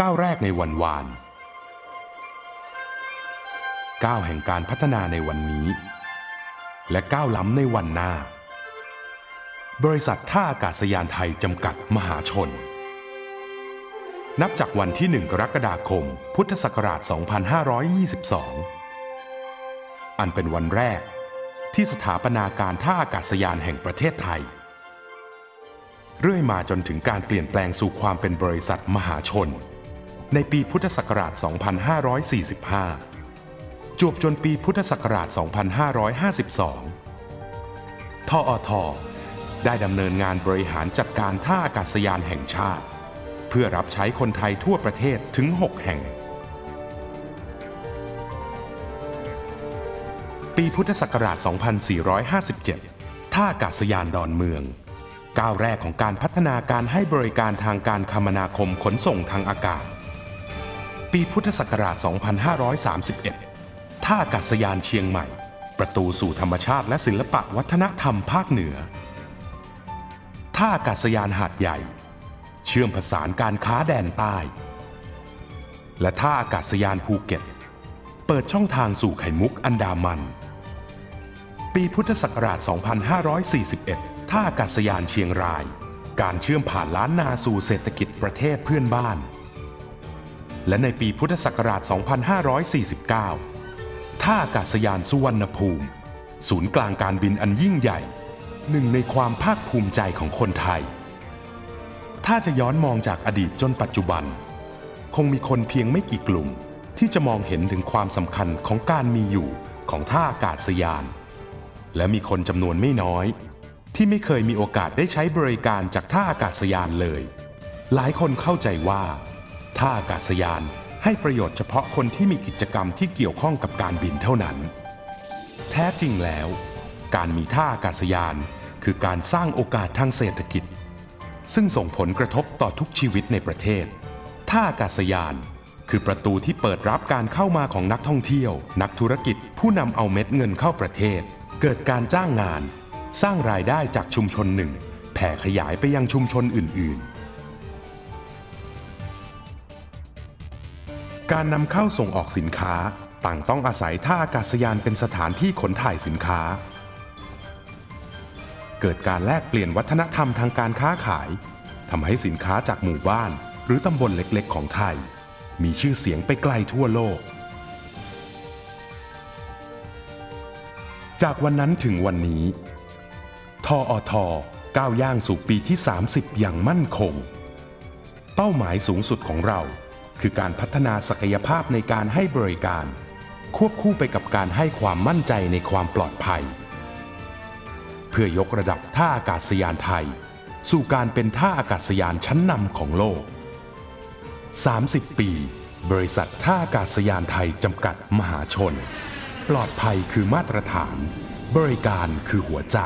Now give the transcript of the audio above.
ก้าวแรกในวันวานก้าวแห่งการพัฒนาในวันนี้ และก้าวล้ำในวันหน้า บริษัทท่าอากาศยานไทยจำกัดมหาชน นับจากวันที่ 1 กรกฎาคม พุทธศักราช 2522 อันเป็นวันแรกที่สถาปนาการท่าอากาศยานแห่งประเทศไทย เรื่อยมาจนถึงการเปลี่ยนแปลงสู่ความเป็นบริษัทมหาชน ในปีพุทธศักราช 2545 จวบจนปีพุทธศักราช 2552 ทออทได้ดำเนินงานบริหารจัดการท่าอากาศยานแห่งชาติ เพื่อรับใช้คนไทยทั่วประเทศถึง 6 แห่ง ปีพุทธศักราช 2457 ท่าอากาศยานดอนเมืองก้าวแรกของการพัฒนาการให้บริการทางการคมนาคมขนส่งทางอากาศ ปีพุทธศักราช 2531 ท่าอากาศยานเชียงใหม่ ประตูสู่ธรรมชาติและศิลปะวัฒนธรรมภาคเหนือ ท่าอากาศยานหาดใหญ่ เชื่อมผสานการค้าแดนใต้ และท่าอากาศยานภูเก็ต เปิดช่องทางสู่ไข่มุกอันดามัน ปีพุทธศักราช 2541 ท่าอากาศยานเชียงราย การเชื่อมผ่านล้านนาสู่เศรษฐกิจประเทศเพื่อนบ้าน และในปีพุทธศักราช 2549 ท่าอากาศยานสุวรรณภูมิ ศูนย์กลางการบินอันยิ่งใหญ่ หนึ่งในความภาคภูมิใจของคนไทย ถ้าจะย้อนมองจากอดีตจนปัจจุบัน คงมีคนเพียงไม่กี่กลุ่ม ที่จะมองเห็นถึงความสำคัญของการมีอยู่ของท่าอากาศยาน และมีคนจำนวนไม่น้อย ที่ไม่เคยมีโอกาสได้ใช้บริการจากท่าอากาศยานเลย หลายคนเข้าใจว่า ท่าอากาศยาน ให้ประโยชน์เฉพาะคนที่มีกิจกรรมที่เกี่ยวข้องกับการบินเท่านั้น แท้จริงแล้ว การมีท่าอากาศยาน คือการสร้างโอกาสทางเศรษฐกิจ ซึ่งส่งผลกระทบต่อทุกชีวิตในประเทศ ท่าอากาศยาน คือประตูที่เปิดรับการเข้ามาของนักท่องเที่ยว นักธุรกิจ ผู้นำเอาเม็ดเงินเข้าประเทศ เกิดการจ้างงาน สร้างรายได้จากชุมชนหนึ่งแผ่ขยายไปยังชุมชนอื่น ๆ การนำเข้าส่งออกสินค้า ต่างต้องอาศัยท่าอากาศยานเป็นสถานที่ขนถ่ายสินค้า เกิดการแลกเปลี่ยนวัฒนธรรมทางการค้าขายทำให้สินค้าจากหมู่บ้าน หรือตำบลเล็กๆ ของไทย มีชื่อเสียงไปไกลทั่วโลก จากวันนั้นถึงวันนี้ ทออทก้าวย่างสู่ปีที่ 30 อย่างมั่นคง เป้าหมายสูงสุดของเรา คือการพัฒนาศักยภาพในการให้บริการ ควบคู่ไปกับการให้ความมั่นใจในความปลอดภัย เพื่อยกระดับท่าอากาศยานไทย สู่การเป็นท่าอากาศยานชั้นนำของโลก 30 ปี บริษัทท่าอากาศยานไทยจำกัดมหาชน ปลอดภัยคือมาตรฐาน บริการคือหัวใจ